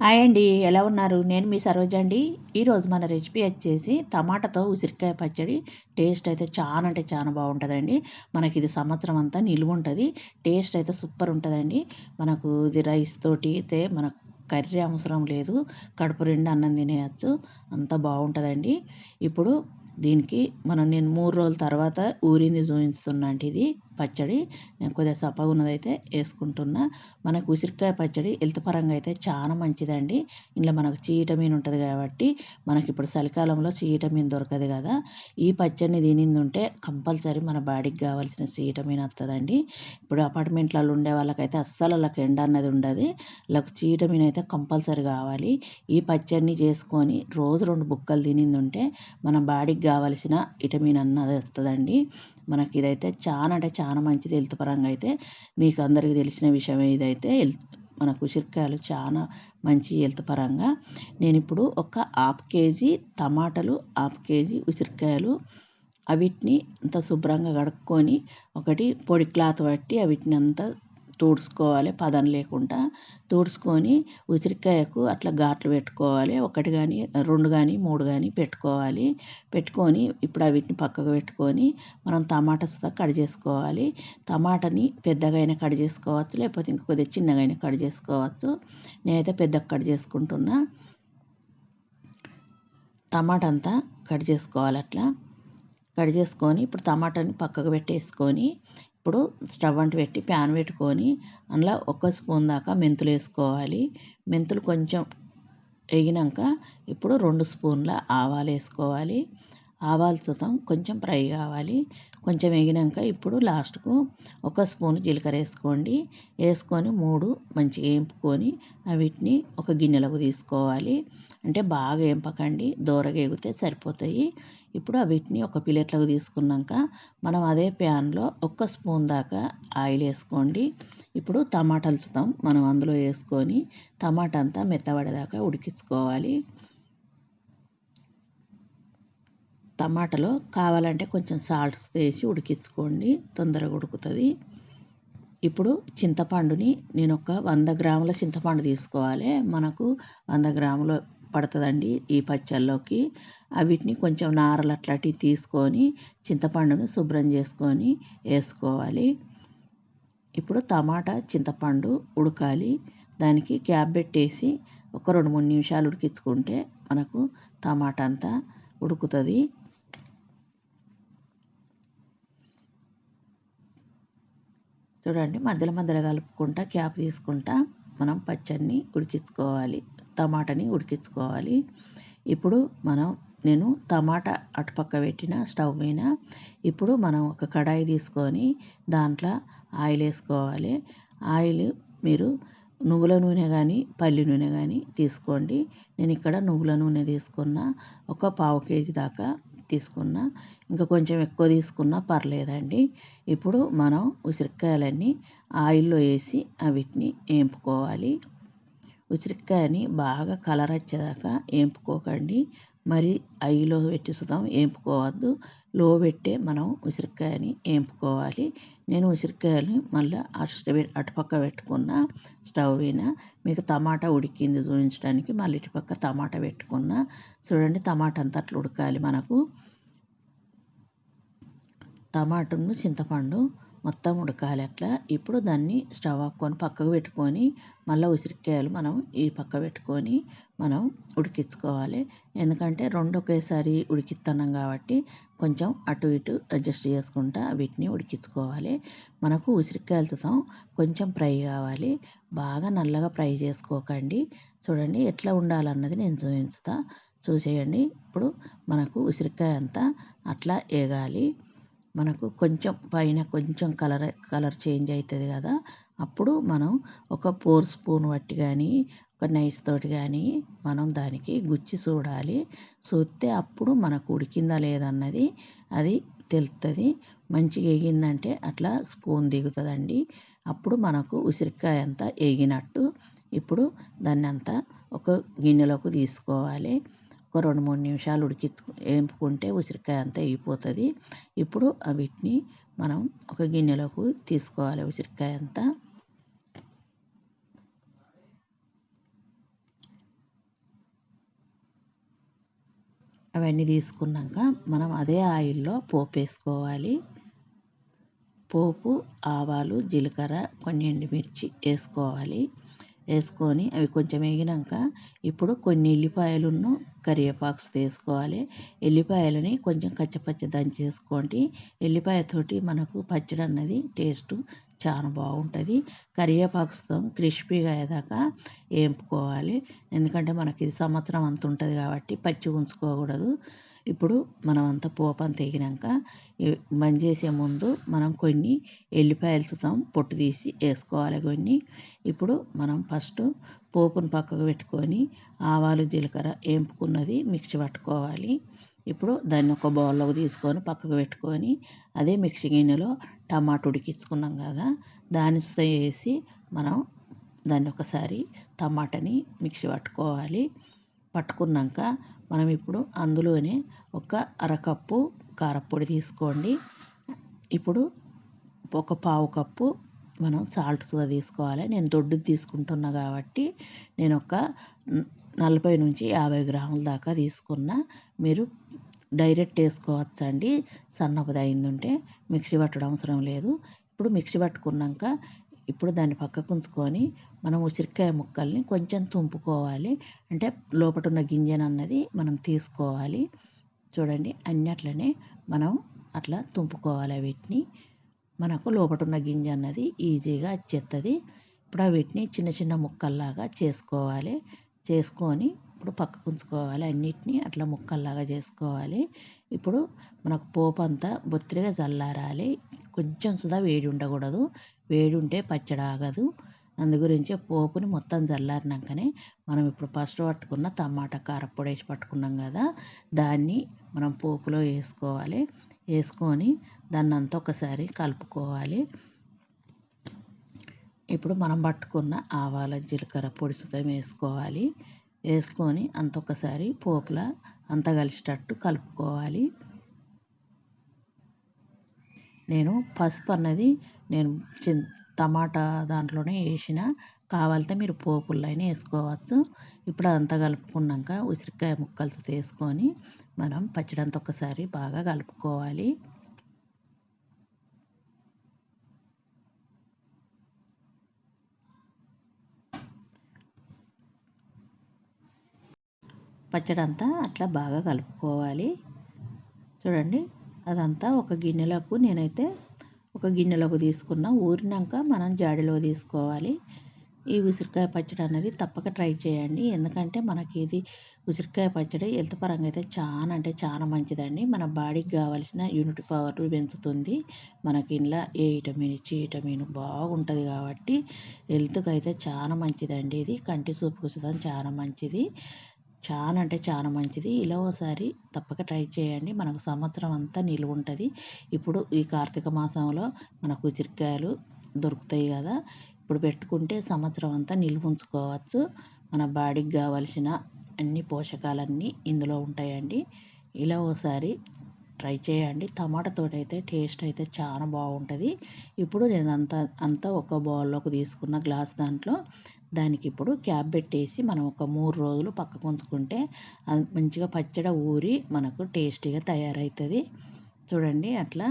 Hi అండి ఎలా ఉన్నారు? నేను మీ సరోజ అండి. ఈరోజు మన రెసిపీ వచ్చేసి టమాటాతో ఉసిరికాయ పచ్చడి. టేస్ట్ అయితే చాలా అంటే చాలా బాగుంటుందండి. మనకి ఇది సంవత్సరం అంతా నిలువ ఉంటుంది. టేస్ట్ అయితే సూపర్ ఉంటుందండి. మనకు ఇది రైస్ తోటి అయితే మనకు కర్రీ అవసరం లేదు. కడుపు రెండు అన్నం తినేయచ్చు. అంత బాగుంటుందండి. ఇప్పుడు దీనికి మనం నేను మూడు రోజుల తర్వాత ఊరింది చూపిస్తున్నా ఇది. పచ్చడి నేను కొద్దిగా సప్పగా ఉన్నదైతే వేసుకుంటున్నా. మనకు ఉసిరికాయ పచ్చడి హెల్త్ పరంగా అయితే చాలా మంచిదండి. ఇంట్లో మనకు సి విటమిన్ ఉంటుంది కాబట్టి మనకి ఇప్పుడు చలికాలంలో చీటమీన్ విటమిన్ దొరకదు కదా. ఈ పచ్చడిని తినింది ఉంటే కంపల్సరీ మన బాడీకి కావాల్సిన చీటమీన్ విటమిన్ వస్తుందండి ఇప్పుడు అపార్ట్మెంట్లలో ఉండే వాళ్ళకైతే అస్సలు వాళ్ళకి ఎండ అన్నది ఉండదు. వాళ్ళకి చీటమీన్ విటమిన్ అయితే కంపల్సరీ కావాలి. ఈ పచ్చడిని చేసుకొని రోజు రెండు బుక్కలు తినింది ఉంటే మన బాడీకి కావాల్సిన విటమిన్ అన్నది వస్తుందండి మనకి ఇదైతే చాలా అంటే చాలా మంచిది హెల్త్ పరంగా అయితే. మీకు అందరికీ తెలిసిన విషయమే ఇదైతే. హెల్త్ మనకు ఉసిరికాయలు చాలా మంచి హెల్త్ పరంగా. నేను ఇప్పుడు ఒక హాఫ్ కేజీ టమాటాలు హాఫ్ కేజీ ఉసిరికాయలు అవిటిని అంత శుభ్రంగా కడుక్కొని ఒకటి పొడి క్లాత్ పట్టి అవిటిని అంతా తుడుచుకోవాలి పదం లేకుండా తుడుచుకొని ఉసిరికాయకు అట్లా ఘాట్లు పెట్టుకోవాలి. ఒకటి కానీ రెండు కానీ మూడు కానీ పెట్టుకోవాలి. పెట్టుకొని ఇప్పుడు వీటిని పక్కకు పెట్టుకొని మనం టమాటాస్ కట్ చేసుకోవాలి. టమాటాని పెద్దగా అయినా కట్ చేసుకోవచ్చు లేకపోతే ఇంకా కొద్దిగా చిన్నగా అయినా కట్ చేసుకోవచ్చు. నేనైతే పెద్దగా కట్ చేసుకుంటున్నా. టమాటా అంతా కట్ చేసుకోవాలి అట్లా. కట్ చేసుకొని ఇప్పుడు టమాటాని పక్కకు పెట్టేసుకొని ఇప్పుడు స్టవ్ అంటు పెట్టి ప్యాన్ పెట్టుకొని అందులో ఒక స్పూన్ దాకా మెంతులు వేసుకోవాలి. మెంతులు కొంచెం వేగినాక ఇప్పుడు రెండు స్పూన్ల ఆవాలు వేసుకోవాలి. ఆవాలు సుతం కొంచెం ఫ్రై కావాలి. కొంచెం వేగినాక ఇప్పుడు లాస్ట్కు ఒక స్పూన్ జీలకర్ర వేసుకోండి. వేసుకొని మూడు మంచిగా వేపుకొని వీటిని ఒక గిన్నెలకు తీసుకోవాలి. అంటే బాగా వేపకండి దూరగా ఎగితే సరిపోతాయి. ఇప్పుడు వీటిని ఒక ప్లేట్లోకి తీసుకున్నాక మనం అదే ప్యాన్లో ఒక్క స్పూన్ దాకా ఆయిల్ వేసుకోండి. ఇప్పుడు టమాటాలు చూద్దాం మనం అందులో వేసుకొని టమాటా అంతా మెత్తబడేదాకా ఉడికించుకోవాలి. టమాటాలో కావాలంటే కొంచెం సాల్ట్ వేసి ఉడికించుకోండి. తొందరగా ఉడుకుతుంది. ఇప్పుడు చింతపండుని నేను ఒక వంద గ్రాముల చింతపండు తీసుకోవాలి. మనకు వంద గ్రాముల పడుతుందండి ఈ పచ్చళ్ళలోకి వీటిని కొంచెం నారలు అట్లాంటివి తీసుకొని చింతపండును శుభ్రం చేసుకొని వేసుకోవాలి. ఇప్పుడు టమాటా చింతపండు ఉడకాలి. దానికి క్యాప్ పెట్టేసి ఒక రెండు మూడు నిమిషాలు ఉడికించుకుంటే మనకు టమాటా అంతా ఉడుకుతుంది. చూడండి మధ్యలో మధ్యలో కలుపుకుంటా క్యాప్ తీసుకుంటా మనం పచ్చడిని ఉడికించుకోవాలి. టమాటాని ఉడికించుకోవాలి. ఇప్పుడు మనం నేను టమాటా అటుపక్క పెట్టిన స్టవ్ పైన ఇప్పుడు మనం ఒక కడాయి తీసుకొని దాంట్లో ఆయిల్ వేసుకోవాలి. ఆయిల్ మీరు నువ్వుల నూనె కానీ పల్లి నూనె కానీ తీసుకోండి. నేను ఇక్కడ నువ్వుల నూనె తీసుకున్న ఒక పావు కేజీ దాకా తీసుకున్న. ఇంకా కొంచెం ఎక్కువ తీసుకున్నా పర్లేదండి. ఇప్పుడు మనం ఉసిరికాయలన్నీ ఆయిల్లో వేసి వీటిని వేపుకోవాలి. ఉసిరికాయని బాగా కలర్ వచ్చేదాకా వేపుకోకండి మరి హైలో పెట్టి సుతం వేపుకోవద్దు లో పెట్టే మనం ఉసిరికాయని వేపుకోవాలి నేను ఉసిరికాయని మళ్ళీ అటు అటుపక్క పెట్టుకున్న స్టవ్ మీద మీకు టమాటా ఉడికింది చూపించడానికి మళ్ళీ ఇటుపక్క టమాటా పెట్టుకున్న. చూడండి టమాటా అంతా అట్లా ఉడకాలి మనకు. టమాటాను చింతపండు మొత్తం ఉడకాలి అట్లా. ఇప్పుడు దాన్ని స్టవ్ ఆపుకొని పక్కకు పెట్టుకొని మళ్ళీ ఉసిరికాయలు మనం ఈ పక్క పెట్టుకొని మనం ఉడికించుకోవాలి. ఎందుకంటే రెండు ఒకేసారి ఉడికిస్తున్నాం కాబట్టి కొంచెం అటు ఇటు అడ్జస్ట్ చేసుకుంటా వీటిని ఉడికించుకోవాలి. మనకు ఉసిరికాయలతో కొంచెం ఫ్రై కావాలి. బాగా నల్లగా ఫ్రై చేసుకోకండి. చూడండి ఎట్లా ఉండాలన్నది నేను చూపించుతా చూసేయండి. ఇప్పుడు మనకు ఉసిరికాయ అంతా అట్లా వేగాలి. మనకు కొంచెం పైన కొంచెం కలర్ కలర్ చేంజ్ అవుతుంది కదా. అప్పుడు మనం ఒక ఫోర్ స్పూన్ పట్టి కానీ ఒక నైస్ తోటి కానీ మనం దానికి గుచ్చి చూడాలి చూస్తే అప్పుడు మనకు ఉడికిందా లేదన్నది అది తెలుస్తుంది మంచిగా వేగిందంటే అట్లా స్పూన్ దిగుతుందండి. అప్పుడు మనకు ఉసిరికాయ అంతా వేగినట్టు ఇప్పుడు దాన్ని అంతా ఒక గిన్నెలోకి తీసుకోవాలి. ఒక రెండు మూడు నిమిషాలు ఉడికి వేపుకుంటే ఉసిరికాయ అంతా అయిపోతుంది. ఇప్పుడు వీటిని మనం ఒక గిన్నెలోకి తీసుకోవాలి ఉసిరికాయ అంతా. అవన్నీ తీసుకున్నాక మనం అదే ఆయిల్లో పోపు వేసుకోవాలి. పోపు ఆవాలు జీలకర్ర కొన్ని ఎండుమిర్చి వేసుకోవాలి. వేసుకొని అవి కొంచెం వేగినాక ఇప్పుడు కొన్ని ఎల్లిపాయలను కరివేపాకు తీసుకోవాలి ఎల్లిపాయలని కొంచెం కచ్చపచ్చ దంచేసుకోండి. ఎల్లిపాయతోటి మనకు పచ్చడి అన్నది టేస్ట్ చాలా బాగుంటుంది. కరివేపాకుతో క్రిస్పీగా అయ్యేదాకా వేపుకోవాలి. ఎందుకంటే మనకి ఇది సంవత్సరం అంత ఉంటుంది కాబట్టి పచ్చి ఉంచుకోకూడదు. ఇప్పుడు మనం అంతా పోపు అంత వేగినాక బంద్ చేసే ముందు మనం కొన్ని ఎల్లిపాయలు పొట్టు తీసి వేసుకోవాలి కొన్ని. ఇప్పుడు మనం ఫస్ట్ పోపును పక్కకు పెట్టుకొని ఆవాలు జీలకర్ర ఏంపుకున్నది మిక్సీ పట్టుకోవాలి. ఇప్పుడు దాన్ని ఒక బౌల్లోకి తీసుకొని పక్కకు పెట్టుకొని అదే మిక్సీ గిన్నెలో టమాటా ఉడికించుకున్నాం కదా దాని వేసి మనం దాన్ని ఒకసారి టమాటాని మిక్సీ పట్టుకోవాలి. పట్టుకున్నాక మనం ఇప్పుడు అందులోనే ఒక అరకప్పు కారపొడి తీసుకోండి. ఇప్పుడు ఒక పావు కప్పు మనం సాల్ట్ కూడా తీసుకోవాలి. నేను దొడ్డుది తీసుకుంటున్నా కాబట్టి నేను ఒక నలభై నుంచి యాభై గ్రాముల దాకా తీసుకున్న. మీరు డైరెక్ట్ వేసుకోవచ్చండి. సన్నపది అయింది ఉంటే మిక్సీ పట్టడం అవసరం లేదు. ఇప్పుడు మిక్సీ పట్టుకున్నాక ఇప్పుడు దాన్ని పక్కకు ఉంచుకొని మనం ఉసిరికాయ ముక్కల్ని కొంచెం తుంపుకోవాలి. అంటే లోపల ఉన్న గింజను అన్నది మనం తీసుకోవాలి. చూడండి అన్ని అట్లనే మనం అట్లా తుంపుకోవాలి వీటిని. మనకు లోపల ఉన్న గింజ అన్నది ఈజీగా వచ్చేస్తుంది ఇప్పుడు వీటిని చిన్న చిన్న ముక్కల్లాగా చేసుకోవాలి. చేసుకొని ఇప్పుడు పక్కకు ఉంచుకోవాలి అన్నిటినీ అట్లా ముక్కల్లాగా చేసుకోవాలి. ఇప్పుడు మనకు పోపు అంతా బొత్తిగా చల్లారాలి కొంచెం సుధా వేడి ఉండకూడదు. వేడి ఉంటే పచ్చడి ఆగదు. అందు గురించి పోపుని మొత్తం చల్లారినాకనే మనం ఇప్పుడు ఫస్ట్ పట్టుకున్న టమాటా కారపొడి వేసి పట్టుకున్నాం కదా దాన్ని మనం పోపులో వేసుకోవాలి. వేసుకొని దాన్ని అంతా ఒకసారి కలుపుకోవాలి. ఇప్పుడు మనం పట్టుకున్న ఆవాల జీలకర్ర పొడి సుతం వేసుకోవాలి. వేసుకొని అంత ఒకసారి పోపుల అంత కలిసేటట్టు కలుపుకోవాలి. నేను పసుపు అన్నది నేను టమాటా దాంట్లోనే వేసిన కావాలితే మీరు పోపుల్లో అయినా వేసుకోవచ్చు ఇప్పుడు అదంతా కలుపుకున్నాక ఉసిరికాయ ముక్కలతో వేసుకొని మనం పచ్చడి అంతా ఒకసారి బాగా కలుపుకోవాలి. పచ్చడి అంతా అట్లా బాగా కలుపుకోవాలి. చూడండి. అదంతా ఒక గిన్నెలకు నేనైతే ఒక గిన్నెలోకి తీసుకున్న. ఊరినాక మనం జాడిలో తీసుకోవాలి. ఈ ఉసిరికాయ పచ్చడి అనేది తప్పక ట్రై చేయండి. ఎందుకంటే మనకి ఇది ఉసిరికాయ పచ్చడి హెల్త్ పరంగా అయితే చాలా అంటే చాలా మంచిదండి. మన బాడీకి కావాల్సిన యూనిట్ పవర్ పెంచుతుంది. మనకి ఇంట్లో ఏ విటమిన్ ఇచ్చి విటమిన్ బాగుంటుంది కాబట్టి హెల్త్కి అయితే చాలా మంచిదండి ఇది. కంటి చూపుకు కుసుతం చాలా మంచిది. చాలా అంటే చాలా మంచిది. ఇలా ఒకసారి తప్పక ట్రై చేయండి. మనకు సంవత్సరం అంతా నిలువ ఉంటుంది. ఇప్పుడు ఈ కార్తీక మాసంలో మనకు ఉసిరికాయలు దొరుకుతాయి కదా. ఇప్పుడు పెట్టుకుంటే సంవత్సరం అంతా నిల్వ ఉంచుకోవచ్చు. మన బాడీకి కావలసిన అన్ని పోషకాలన్నీ ఇందులో ఉంటాయండి. ఇలా ఒకసారి ట్రై చేయండి. టమాటాతో అయితే టేస్ట్ అయితే చాలా బాగుంటుంది. ఇప్పుడు నేను అంతా అంతా ఒక బౌల్లోకి తీసుకున్న గ్లాస్ దాంట్లో దానికి ఇప్పుడు క్యాప్ పెట్టేసి మనం ఒక మూడు రోజులు పక్కకు ఉంచుకుంటే మంచిగా పచ్చడి ఊరి మనకు టేస్టీగా తయారవుతుంది చూడండి అట్లా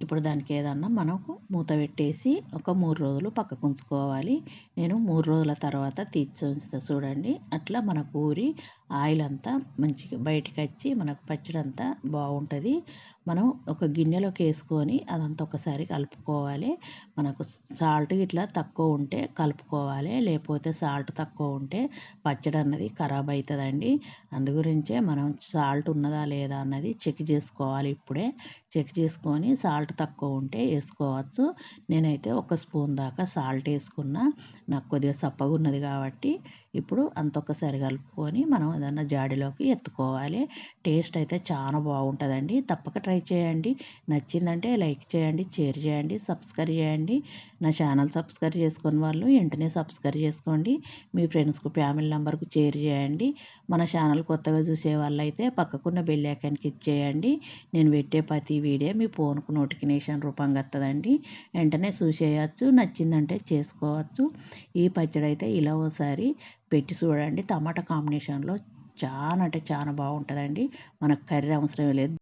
ఇప్పుడు దానికి ఏదన్నా మనకు మూత పెట్టేసి ఒక మూడు రోజులు పక్కకు ఉంచుకోవాలి. నేను మూడు రోజుల తర్వాత తీర్చి ఉంచుతా చూడండి. అట్లా మనకు ఊరి ఆయిల్ అంతా మంచిగా బయటకు వచ్చి మనకు పచ్చడి అంతా బాగుంటుంది. మనం ఒక గిన్నెలోకి వేసుకొని అదంతా ఒకసారి కలుపుకోవాలి. మనకు సాల్ట్ ఇట్లా తక్కువ ఉంటే కలుపుకోవాలి. లేకపోతే సాల్ట్ తక్కువ ఉంటే పచ్చడి అన్నది ఖరాబ్ అవుతుందండి అందు గురించే మనం సాల్ట్ ఉన్నదా లేదా అన్నది చెక్ చేసుకోవాలి ఇప్పుడే. చెక్ చేసుకొని సాల్ట్ తక్కువ ఉంటే వేసుకోవచ్చు. నేనైతే ఒక స్పూన్ దాకా సాల్ట్ వేసుకున్నా. నాకు కొద్దిగా సప్పగా ఉన్నది కాబట్టి ఇప్పుడు అంత ఒక్కసారి కలుపుకొని మనం ఏదన్నా జాడీలోకి ఎత్తుకోవాలి. టేస్ట్ అయితే చాలా బాగుంటుందండి. తప్పక ట్రై చేయండి. నచ్చిందంటే లైక్ చేయండి షేర్ చేయండి సబ్స్క్రైబ్ చేయండి. నా ఛానల్ సబ్స్క్రైబ్ చేసుకుని వాళ్ళు వెంటనే సబ్స్క్రైబ్ చేసుకోండి. మీ ఫ్రెండ్స్కు ఫ్యామిలీ నెంబర్కు షేర్ చేయండి. మన ఛానల్ కొత్తగా చూసే వాళ్ళైతే పక్కకున్న బెల్ ఐకాన్కి ఇచ్చేయండి నేను పెట్టే ప్రతి వీడియో మీ ఫోన్కు నోటిఫికేషన్ రూపంగా వస్తుందండి. వెంటనే చూసేయచ్చు నచ్చిందంటే చేసుకోవచ్చు. ఈ పచ్చడి అయితే ఇలా ఓసారి పెట్టి చూడండి. టమాటా కాంబినేషన్లో చాలా అంటే చాలా బాగుంటుందండి. మనకు కర్రీ అవసరం లేదు.